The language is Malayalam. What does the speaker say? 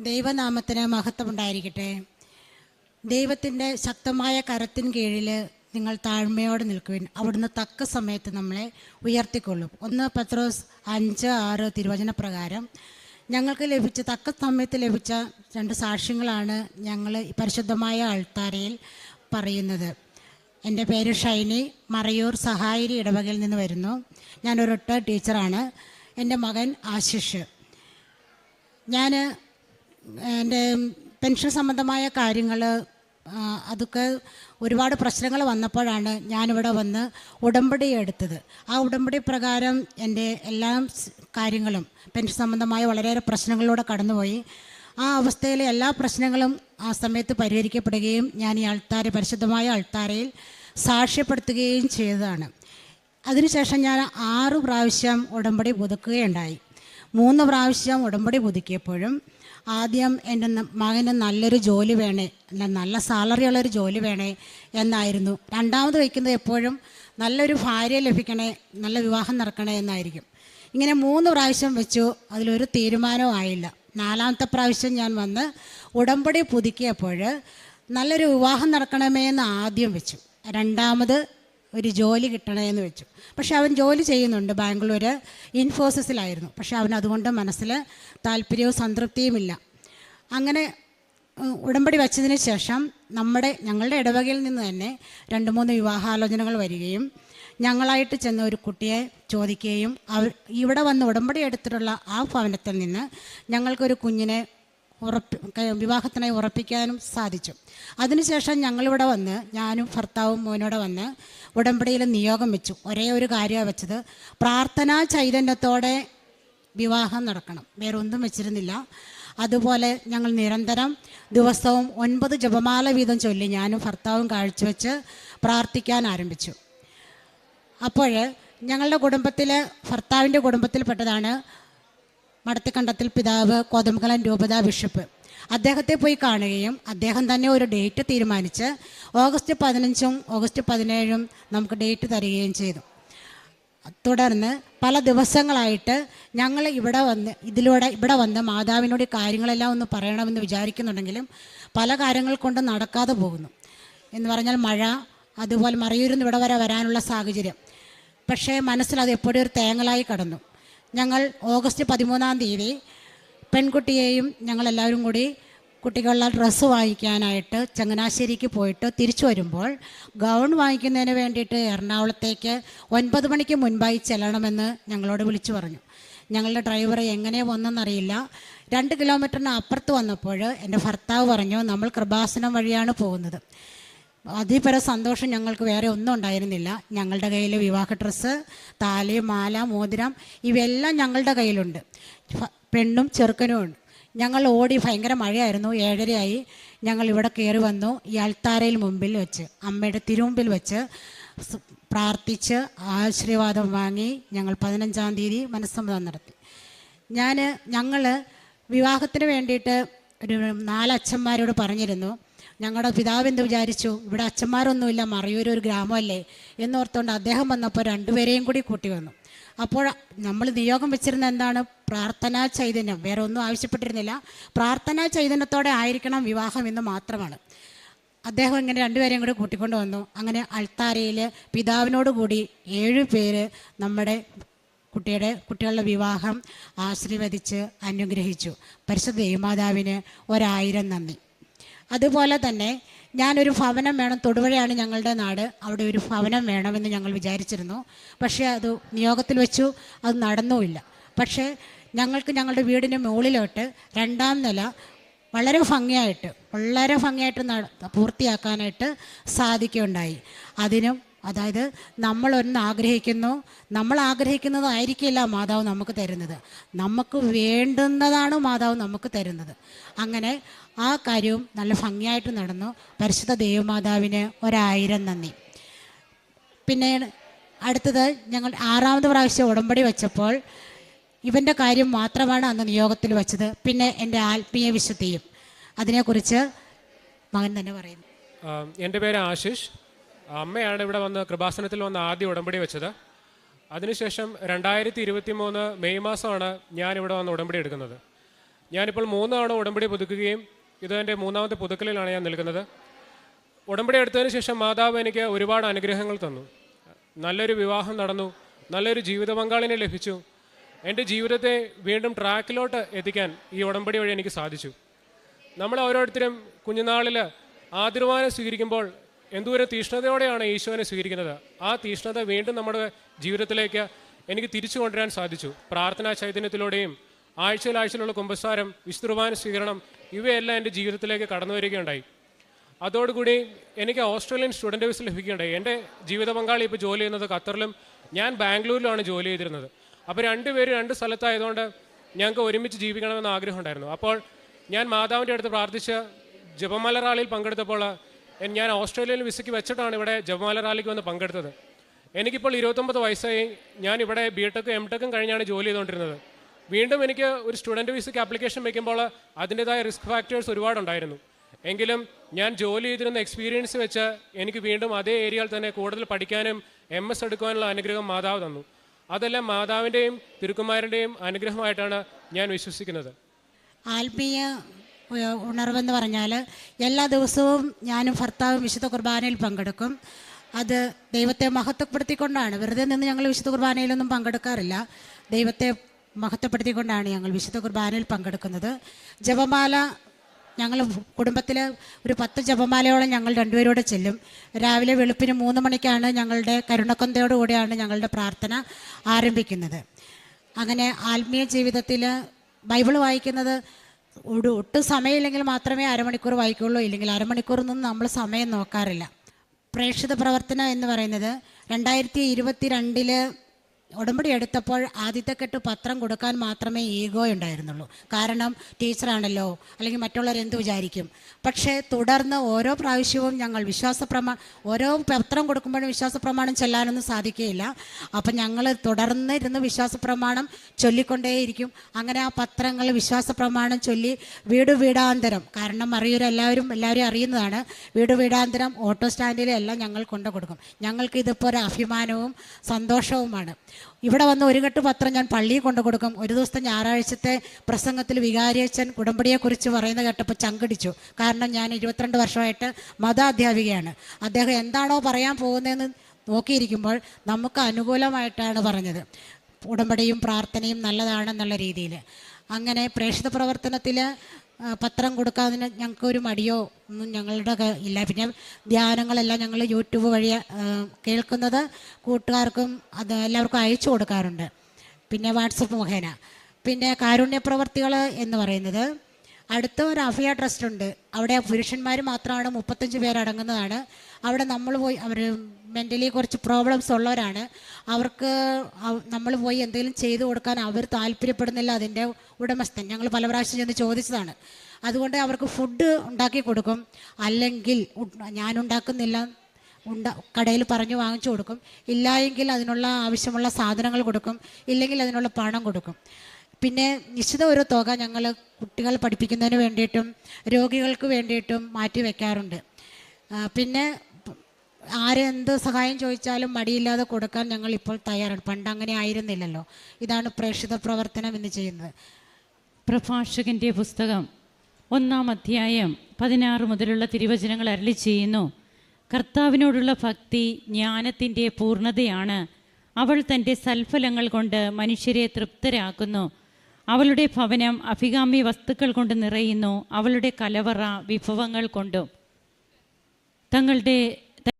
ദൈവനാമത്തിന് മഹത്വമുണ്ടായിരിക്കട്ടെ. ദൈവത്തിന്റെ ശക്തമായ കരത്തിന് കീഴിൽ നിങ്ങൾ താഴ്മയോടെ നിൽക്കുവിൻ. അവിടുന്ന് തക്ക സമയത്ത് നമ്മളെ ഉയർത്തിക്കൊള്ളും. ഒന്ന് പത്രോസ് അഞ്ച് ആറ് തിരുവചന പ്രകാരം ഞങ്ങൾക്ക് ലഭിച്ച തക്ക സമയത്ത് ലഭിച്ച രണ്ട് സാക്ഷ്യങ്ങളാണ് ഞങ്ങൾ പരിശുദ്ധമായ ആൾത്താരയിൽ പറയുന്നത്. എന്റെ പേര് ഷൈനി മറയൂർ സഹായിരി ഇടവകയിൽ നിന്ന് വരുന്നു. ഞാനൊരൊട്ട ടീച്ചറാണ്. എന്റെ മകൻ ആശിഷ്. ഞാൻ എന്റെ പെൻഷൻ സംബന്ധമായ കാര്യങ്ങൾ അതൊക്കെ ഒരുപാട് പ്രശ്നങ്ങൾ വന്നപ്പോഴാണ് ഞാനിവിടെ വന്ന് ഉടമ്പടി എടുത്തത്. ആ ഉടമ്പടി പ്രകാരം എന്റെ എല്ലാ കാര്യങ്ങളും പെൻഷൻ സംബന്ധമായ വളരെയേറെ പ്രശ്നങ്ങളിലൂടെ കടന്നുപോയി. ആ അവസ്ഥയിലെ എല്ലാ പ്രശ്നങ്ങളും ആ സമയത്ത് പരിഹരിക്കപ്പെടുകയും ഞാൻ ഈ അൾത്താര പരിശുദ്ധമായ അൾത്താരയിൽ സാക്ഷ്യപ്പെടുത്തുകയും ചെയ്തതാണ്. അതിനുശേഷം ഞാൻ ആറ് പ്രാവശ്യം ഉടമ്പടി പുതുക്കുകയുണ്ടായി. മൂന്ന് പ്രാവശ്യം ഉടമ്പടി പുതുക്കിയപ്പോഴും ആദ്യം എന്റെ മകന് നല്ലൊരു ജോലി വേണേ നല്ല സാലറി ഉള്ളൊരു ജോലി വേണേ എന്നായിരുന്നു. രണ്ടാമത് വയ്ക്കുന്നത് എപ്പോഴും നല്ലൊരു ഭാര്യ ലഭിക്കണേ നല്ല വിവാഹം നടക്കണേ എന്നായിരിക്കും. ഇങ്ങനെ മൂന്ന് പ്രാവശ്യം വെച്ചു അതിലൊരു തീരുമാനവും ആയില്ല. നാലാമത്തെ പ്രാവശ്യം ഞാൻ വന്ന് ഉടമ്പടി പുതുക്കിയപ്പോൾ നല്ലൊരു വിവാഹം നടക്കണമേ എന്ന് ആദ്യം വെച്ചു. രണ്ടാമത് ഒരു ജോലി കിട്ടണമെന്ന് വെച്ചു. പക്ഷെ അവൻ ജോലി ചെയ്യുന്നുണ്ട് ബാംഗ്ലൂർ ഇൻഫോസിസിലായിരുന്നു. പക്ഷെ അവൻ അതുകൊണ്ട് മനസ്സിൽ താല്പര്യവും സംതൃപ്തിയുമില്ല അങ്ങനെ ഉടമ്പടി വച്ചതിന് ശേഷം നമ്മുടെ ഞങ്ങളുടെ ഇടവകയിൽ നിന്ന് തന്നെ രണ്ട് മൂന്ന് വിവാഹാലോചനകൾ വരികയും ഞങ്ങളായിട്ട് ചെന്ന ഒരു കുട്ടിയെ ചോദിക്കുകയും അവർ ഇവിടെ വന്ന് ഉടമ്പടി എടുത്തിട്ടുള്ള ആ ഭവനത്തിൽ നിന്ന് ഞങ്ങൾക്കൊരു കുഞ്ഞിനെ ഉറപ്പി വിവാഹത്തിനായി ഉറപ്പിക്കാനും സാധിച്ചു. അതിനുശേഷം ഞങ്ങളിവിടെ വന്ന് ഞാനും ഭർത്താവും മോനോടെ വന്ന് ഉടമ്പടിയിൽ നിയോഗം വെച്ചു. ഒരേ ഒരു കാര്യമാണ് വെച്ചത്. പ്രാർത്ഥനാ ചൈതന്യത്തോടെ വിവാഹം നടക്കണം. വേറെ ഒന്നും വെച്ചിരുന്നില്ല. അതുപോലെ ഞങ്ങൾ നിരന്തരം ദിവസവും ഒൻപത് ജപമാല വീതം ചൊല്ലി ഞാനും ഭർത്താവും കാഴ്ചവെച്ച് പ്രാർത്ഥിക്കാൻ ആരംഭിച്ചു. അപ്പോൾ ഞങ്ങളുടെ കുടുംബത്തിൽ ഭർത്താവിന്റെ കുടുംബത്തിൽപ്പെട്ടതാണ് മടത്തിക്കണ്ടത്തിൽ പിതാവ് കോതമംഗലം രൂപത ബിഷപ്പ്. അദ്ദേഹത്തെ പോയി കാണുകയും അദ്ദേഹം തന്നെ ഒരു ഡേറ്റ് തീരുമാനിച്ച് ഓഗസ്റ്റ് പതിനഞ്ചും ഓഗസ്റ്റ് പതിനേഴും നമുക്ക് ഡേറ്റ് തരികയും ചെയ്തു. തുടർന്ന് പല ദിവസങ്ങളായിട്ട് ഞങ്ങൾ ഇവിടെ വന്ന് ഇതിലൂടെ ഇവിടെ വന്ന് മാതാവിനോട് കാര്യങ്ങളെല്ലാം ഒന്ന് പറയണമെന്ന് വിചാരിക്കുന്നുണ്ടെങ്കിലും പല കാര്യങ്ങൾ കൊണ്ട് നടക്കാതെ പോകുന്നു. എന്ന് പറഞ്ഞാൽ മഴ അതുപോലെ മറയൂരിൽ നിന്ന് ഇവിടെ വരെ വരാനുള്ള സാഹചര്യം. പക്ഷേ മനസ്സിൽ അത് എപ്പോഴും ഒരു തേങ്ങലായി കടന്നു. ഞങ്ങൾ ഓഗസ്റ്റ് പതിമൂന്നാം തീയതി പെൺകുട്ടിയെയും ഞങ്ങളെല്ലാവരും കൂടി കുട്ടികളുടെ ഡ്രസ്സ് വാങ്ങിക്കാനായിട്ട് ചങ്ങനാശ്ശേരിക്ക് പോയിട്ട് തിരിച്ചു വരുമ്പോൾ ഗൗൺ വാങ്ങിക്കുന്നതിന് വേണ്ടിയിട്ട് എറണാകുളത്തേക്ക് ഒൻപത് മണിക്ക് മുൻപായി ചെല്ലണമെന്ന് ഞങ്ങളോട് വിളിച്ചു പറഞ്ഞു. ഞങ്ങളുടെ ഡ്രൈവർ എങ്ങനെ വന്നെന്നറിയില്ല. രണ്ട് കിലോമീറ്ററിന് അപ്പുറത്ത് വന്നപ്പോൾ എന്റെ ഭർത്താവ് പറഞ്ഞു നമ്മൾ കൃപാസനം വഴിയാണ് പോകുന്നത്. അതിപര സന്തോഷം ഞങ്ങൾക്ക് വേറെ ഒന്നും ഉണ്ടായിരുന്നില്ല. ഞങ്ങളുടെ കയ്യിൽ വിവാഹ ഡ്രസ്സ് താലി മാല മോതിരം ഇവയെല്ലാം ഞങ്ങളുടെ കയ്യിലുണ്ട്. പെണ്ണും ചെറുക്കനും ഉണ്ട്. ഞങ്ങൾ ഓടി ഭയങ്കര മഴയായിരുന്നു. ഏഴരയായി ഞങ്ങൾ ഇവിടെ കയറി വന്നു ഈ അൾത്താരയിൽ മുമ്പിൽ വെച്ച് അമ്മയുടെ തിരുമുമ്പിൽ വെച്ച് പ്രാർത്ഥിച്ച് ആശീർവാദം വാങ്ങി ഞങ്ങൾ പതിനഞ്ചാം തീയതി മനസ്സമ്മതം നടത്തി. ഞാൻ ഞങ്ങൾ വിവാഹത്തിന് വേണ്ടിയിട്ട് ഒരു നാലച്ഛന്മാരോട് പറഞ്ഞിരുന്നു. ഞങ്ങളുടെ പിതാവ് എന്ത് വിചാരിച്ചു? ഇവിടെ അച്ഛന്മാരൊന്നുമില്ല മറിയൂർ ഒരു ഗ്രാമമല്ലേ എന്നോർത്തുകൊണ്ട് അദ്ദേഹം വന്നപ്പോൾ രണ്ടുപേരെയും കൂടി കൂട്ടി വന്നു. അപ്പോൾ നമ്മൾ നിയോഗം വെച്ചിരുന്ന എന്താണ്? പ്രാർത്ഥനാ ചൈതന്യം. വേറെ ഒന്നും ആവശ്യപ്പെട്ടിരുന്നില്ല. പ്രാർത്ഥനാ ചൈതന്യത്തോടെ ആയിരിക്കണം വിവാഹം എന്ന് മാത്രമാണ്. അദ്ദേഹം ഇങ്ങനെ രണ്ടുപേരെയും കൂടി കൂട്ടിക്കൊണ്ട് വന്നു. അങ്ങനെ അൾത്താരയിൽ പിതാവിനോട് കൂടി ഏഴ് പേര് നമ്മുടെ കുട്ടിയുടെ കുട്ടികളുടെ വിവാഹം ആശീർവദിച്ച് അനുഗ്രഹിച്ചു. പരിശുദ്ധ ദേവമാതാവിന് ഒരായിരം നന്ദി. അതുപോലെ തന്നെ ഞാനൊരു ഭവനം വേണം. തൊടുപുഴയാണ് ഞങ്ങളുടെ നാട്. അവിടെ ഒരു ഭവനം വേണമെന്ന് ഞങ്ങൾ വിചാരിച്ചിരുന്നു. പക്ഷേ അത് നിയോഗത്തിൽ വെച്ചു. അത് നടന്നുമില്ല. പക്ഷേ ഞങ്ങൾക്ക് ഞങ്ങളുടെ വീടിന് മുകളിലോട്ട് രണ്ടാം നില വളരെ ഭംഗിയായിട്ട് വളരെ ഭംഗിയായിട്ട് പൂർത്തിയാക്കാനായിട്ട് സാധിക്കുകയുണ്ടായി. അതിനും അതായത് നമ്മൾ ഒന്ന് ആഗ്രഹിക്കുന്നു നമ്മൾ ആഗ്രഹിക്കുന്നതായിരിക്കില്ല മാതാവ് നമുക്ക് തരുന്നത്. നമുക്ക് വേണ്ടുന്നതാണ് മാതാവ് നമുക്ക് തരുന്നത്. അങ്ങനെ ആ കാര്യവും നല്ല ഭംഗിയായിട്ട് നടന്നു. പരിശുദ്ധ ദേവമാതാവിന് ഒരായിരം നന്ദി. പിന്നെ അടുത്തത് ഞങ്ങൾ ആറാമത് പ്രാവശ്യം ഉടമ്പടി വെച്ചപ്പോൾ ഇവന്റെ കാര്യം മാത്രമാണ് അന്ന് നിയോഗത്തിൽ വെച്ചത്. പിന്നെ എന്റെ ആത്മീയ വിശുദ്ധിയും. അതിനെക്കുറിച്ച് മകൻ തന്നെ പറയുന്നു. എന്റെ പേര് ആശിഷ്. അമ്മയാണ് ഇവിടെ വന്ന് കൃപാസനത്തിൽ വന്ന് ആദ്യം ഉടമ്പടി വെച്ചത്. അതിനുശേഷം രണ്ടായിരത്തി ഇരുപത്തി മൂന്ന് മെയ് മാസമാണ് ഞാൻ ഇവിടെ വന്ന് ഉടമ്പടി എടുക്കുന്നത്. ഞാനിപ്പോൾ മൂന്നാണ് ഉടമ്പടി പുതുക്കുകയും ഇത് എന്റെ മൂന്നാമത്തെ പുതുക്കലിലാണ് ഞാൻ നിൽക്കുന്നത്. ഉടമ്പടി എടുത്തതിന് ശേഷം മാതാവ് എനിക്ക് ഒരുപാട് അനുഗ്രഹങ്ങൾ തന്നു. നല്ലൊരു വിവാഹം നടന്നു. നല്ലൊരു ജീവിത പങ്കാളിനെ ലഭിച്ചു. എന്റെ ജീവിതത്തെ വീണ്ടും ട്രാക്കിലോട്ട് എത്തിക്കാൻ ഈ ഉടമ്പടി വഴി എനിക്ക് സാധിച്ചു. നമ്മൾ ഓരോരുത്തരും കുഞ്ഞുനാളിൽ ആതിർവാനം സ്വീകരിക്കുമ്പോൾ എന്തോരം തീഷ്ണതയോടെയാണ് ഈശോനെ സ്വീകരിക്കുന്നത്. ആ തീഷ്ണത വീണ്ടും നമ്മുടെ ജീവിതത്തിലേക്ക് എനിക്ക് തിരിച്ചു കൊണ്ടുവരാൻ സാധിച്ചു. പ്രാർത്ഥനാ ചൈതന്യത്തിലൂടെയും ആഴ്ചയിൽ ആഴ്ചയിലുള്ള കുമ്പസാരം വിശുദ്ധുർബാന സ്വീകരണം ഇവയെല്ലാം എന്റെ ജീവിതത്തിലേക്ക് കടന്നു വരികയുണ്ടായി. അതോടുകൂടി എനിക്ക് ഓസ്ട്രേലിയൻ സ്റ്റുഡന്റ് വിസ ലഭിക്കുകയുണ്ടായി. എന്റെ ജീവിത പങ്കാളി ഇപ്പോൾ ജോലി ചെയ്യുന്നത് ഖത്തറിലും ഞാൻ ബാംഗ്ലൂരിലാണ് ജോലി ചെയ്തിരുന്നത്. അപ്പോൾ രണ്ടുപേരും രണ്ട് സ്ഥലത്തായതുകൊണ്ട് ഞങ്ങൾക്ക് ഒരുമിച്ച് ജീവിക്കണമെന്ന് ആഗ്രഹമുണ്ടായിരുന്നു. അപ്പോൾ ഞാൻ മാതാവിന്റെ അടുത്ത് പ്രാർത്ഥിച്ച് ജപമല പങ്കെടുത്തപ്പോൾ ഞാൻ ഓസ്ട്രേലിയയിൽ വിസയ്ക്ക് വെച്ചിട്ടാണ് ഇവിടെ ജപമാല റാലിക്ക് വന്ന് പങ്കെടുത്തത്. എനിക്കിപ്പോൾ ഇരുപത്തൊമ്പത് വയസ്സായി. ഞാൻ ഇവിടെ ബി ടെക്കും എം ടെക്കും കഴിഞ്ഞാണ് ജോലി ചെയ്തുകൊണ്ടിരുന്നത്. വീണ്ടും എനിക്ക് ഒരു സ്റ്റുഡന്റ് വിസയ്ക്ക് ആപ്ലിക്കേഷൻ വയ്ക്കുമ്പോൾ അതിന്റെതായ റിസ്ക് ഫാക്ടേഴ്സ് ഒരുപാടുണ്ടായിരുന്നു. എങ്കിലും ഞാൻ ജോലി ചെയ്തിരുന്ന എക്സ്പീരിയൻസ് വെച്ച് എനിക്ക് വീണ്ടും അതേ ഏരിയയിൽ തന്നെ കൂടുതൽ പഠിക്കാനും എം എസ് എടുക്കുവാനുള്ള അനുഗ്രഹം മാതാവ് തന്നു. അതെല്ലാം മാതാവിന്റെയും തിരുക്കുമാരന്റെയും അനുഗ്രഹമായിട്ടാണ് ഞാൻ വിശ്വസിക്കുന്നത്. ആത്മീയ ഉണർവെന്ന് പറഞ്ഞാൽ എല്ലാ ദിവസവും ഞാനും ഭർത്താവും വിശുദ്ധ കുർബാനയിൽ പങ്കെടുക്കും. അത് ദൈവത്തെ മഹത്വപ്പെടുത്തിക്കൊണ്ടാണ്. വെറുതെ നിന്ന് ഞങ്ങൾ വിശുദ്ധ കുർബാനയിലൊന്നും പങ്കെടുക്കാറില്ല. ദൈവത്തെ മഹത്വപ്പെടുത്തിക്കൊണ്ടാണ് ഞങ്ങൾ വിശുദ്ധ കുർബാനയിൽ പങ്കെടുക്കുന്നത്. ജപമാല ഞങ്ങൾ കുടുംബത്തിൽ ഒരു പത്ത് ജപമാലയോളം ഞങ്ങൾ രണ്ടുപേരോട് ചെല്ലും. രാവിലെ വെളുപ്പിന് മൂന്ന് മണിക്കാണ് ഞങ്ങളുടെ കരുണക്കൊന്തയോടുകൂടിയാണ് ഞങ്ങളുടെ പ്രാർത്ഥന ആരംഭിക്കുന്നത്. അങ്ങനെ ആത്മീയ ജീവിതത്തിൽ ബൈബിൾ വായിക്കുന്നത് ഒരു ഒട്ടും സമയമില്ലെങ്കിൽ മാത്രമേ അരമണിക്കൂർ വായിക്കുള്ളൂ ഇല്ലെങ്കിൽ അരമണിക്കൂറൊന്നും നമ്മൾ സമയം നോക്കാറില്ല. പ്രേക്ഷിത പ്രവർത്തനം എന്ന് പറയുന്നത് രണ്ടായിരത്തി ഇരുപത്തി രണ്ടിൽ ഉടമ്പടി എടുത്തപ്പോൾ ആദ്യത്തെ കെട്ട് പത്രം കൊടുക്കാൻ മാത്രമേ ഈഗോ ഉണ്ടായിരുന്നുള്ളൂ. കാരണം ടീച്ചറാണല്ലോ അല്ലെങ്കിൽ മറ്റുള്ളവർ എന്ത് വിചാരിക്കും. പക്ഷേ തുടർന്ന് ഓരോ പ്രാവശ്യവും ഞങ്ങൾ വിശ്വാസ പ്രമാ ഓരോ പത്രം കൊടുക്കുമ്പോഴും വിശ്വാസ പ്രമാണം ചെല്ലാനൊന്നും സാധിക്കുകയില്ല. അപ്പം ഞങ്ങൾ തുടർന്ന് ഇരുന്ന് വിശ്വാസ പ്രമാണം ചൊല്ലിക്കൊണ്ടേയിരിക്കും. അങ്ങനെ ആ പത്രങ്ങൾ വിശ്വാസ പ്രമാണം ചൊല്ലി വീട് വീടാന്തരം കാരണം അറിയൊരു എല്ലാവരും എല്ലാവരും അറിയുന്നതാണ്. വീട് വീടാന്തരം ഓട്ടോ സ്റ്റാൻഡിലെല്ലാം ഞങ്ങൾ കൊണ്ടു കൊടുക്കും. ഞങ്ങൾക്ക് ഇതിപ്പോൾ ഒരു അഭിമാനവും സന്തോഷവുമാണ്. ഇവിടെ വന്ന ഒരു കെട്ട് പത്രം ഞാൻ പള്ളിയിൽ കൊണ്ടു കൊടുക്കും. ഒരു ദിവസത്തെ ഞായറാഴ്ചത്തെ പ്രസംഗത്തിൽ വികാരിയച്ഛൻ ഉടമ്പടിയെക്കുറിച്ച് പറയുന്നത് കേട്ടപ്പോൾ ചങ്കടിച്ചു. കാരണം ഞാൻ ഇരുപത്തിരണ്ട് വർഷമായിട്ട് മതാധ്യാപികയാണ്. അദ്ദേഹം എന്താണോ പറയാൻ പോകുന്നതെന്ന് നോക്കിയിരിക്കുമ്പോൾ നമുക്ക് അനുകൂലമായിട്ടാണ് പറഞ്ഞത്. ഉടമ്പടിയും പ്രാർത്ഥനയും നല്ലതാണെന്നുള്ള രീതിയിൽ. അങ്ങനെ പ്രേക്ഷിത പ്രവർത്തനത്തിൽ പത്രം കൊടുക്കാതിന് ഞങ്ങൾക്ക് ഒരു മടിയോ ഒന്നും ഞങ്ങളുടെ ഇല്ല. പിന്നെ ധ്യാനങ്ങളെല്ലാം ഞങ്ങൾ യൂട്യൂബ് വഴി കേൾക്കുന്നത് കൂട്ടുകാർക്കും അത് എല്ലാവർക്കും അയച്ചു കൊടുക്കാറുണ്ട്. പിന്നെ വാട്സപ്പ് മുഖേന. പിന്നെ കാരുണ്യ പ്രവർത്തികൾ എന്ന് പറയുന്നത് അടുത്ത ഒരു അഫിയ ട്രസ്റ്റ് ഉണ്ട്. അവിടെ പുരുഷന്മാർ മാത്രമാണ് മുപ്പത്തഞ്ച് പേരടങ്ങുന്നതാണ് അവിടെ നമ്മൾ പോയി അവർ മെന്റലി കുറച്ച് പ്രോബ്ലംസ് ഉള്ളവരാണ്. അവർക്ക് നമ്മൾ പോയി എന്തെങ്കിലും ചെയ്തു കൊടുക്കാൻ അവർ താല്പര്യപ്പെടുന്നില്ല അതിന്റെ ഉടമസ്ഥൻ. ഞങ്ങൾ പല പ്രാവശ്യം ചെന്ന് ചോദിച്ചതാണ്. അതുകൊണ്ട് അവർക്ക് ഫുഡ് ഉണ്ടാക്കി കൊടുക്കും. അല്ലെങ്കിൽ ഞാൻ ഉണ്ടാക്കുന്നില്ല ഉണ്ട കടയിൽ പറഞ്ഞു വാങ്ങിച്ചു കൊടുക്കും. ഇല്ലായെങ്കിൽ അതിനുള്ള ആവശ്യമുള്ള സാധനങ്ങൾ കൊടുക്കും. ഇല്ലെങ്കിൽ അതിനുള്ള പണം കൊടുക്കും. പിന്നെ നിശ്ചിത ഒരു തുക ഞങ്ങൾ കുട്ടികൾ പഠിപ്പിക്കുന്നതിന് വേണ്ടിയിട്ടും രോഗികൾക്ക് വേണ്ടിയിട്ടും മാറ്റി വയ്ക്കാറുണ്ട് പിന്നെ ആരെന്ത് സഹായം ചോദിച്ചാലും മടിയില്ലാതെ കൊടുക്കാൻ ഞങ്ങൾ ഇപ്പോൾ തയ്യാറാണ്. പണ്ട് അങ്ങനെ ആയിരുന്നില്ലല്ലോ. ഇതാണ് പ്രേക്ഷിത പ്രവർത്തനം എന്ന് ചെയ്യുന്നത്. പ്രഭാഷകന്റെ പുസ്തകം ഒന്നാം അധ്യായം പതിനാറ് മുതലുള്ള തിരുവചനങ്ങൾ അരളി ചെയ്യുന്നു. കർത്താവിനോടുള്ള ഭക്തി ജ്ഞാനത്തിന്റെ പൂർണതയാണ്. അവൾ തന്റെ സൽഫലങ്ങൾ കൊണ്ട് മനുഷ്യരെ തൃപ്തരാക്കുന്നു. അവളുടെ ഭവനം അഭികാമ്യ വസ്തുക്കൾ കൊണ്ട് നിറയുന്നു. അവളുടെ കലവറ വിഭവങ്ങൾ കൊണ്ടും തങ്ങളുടെ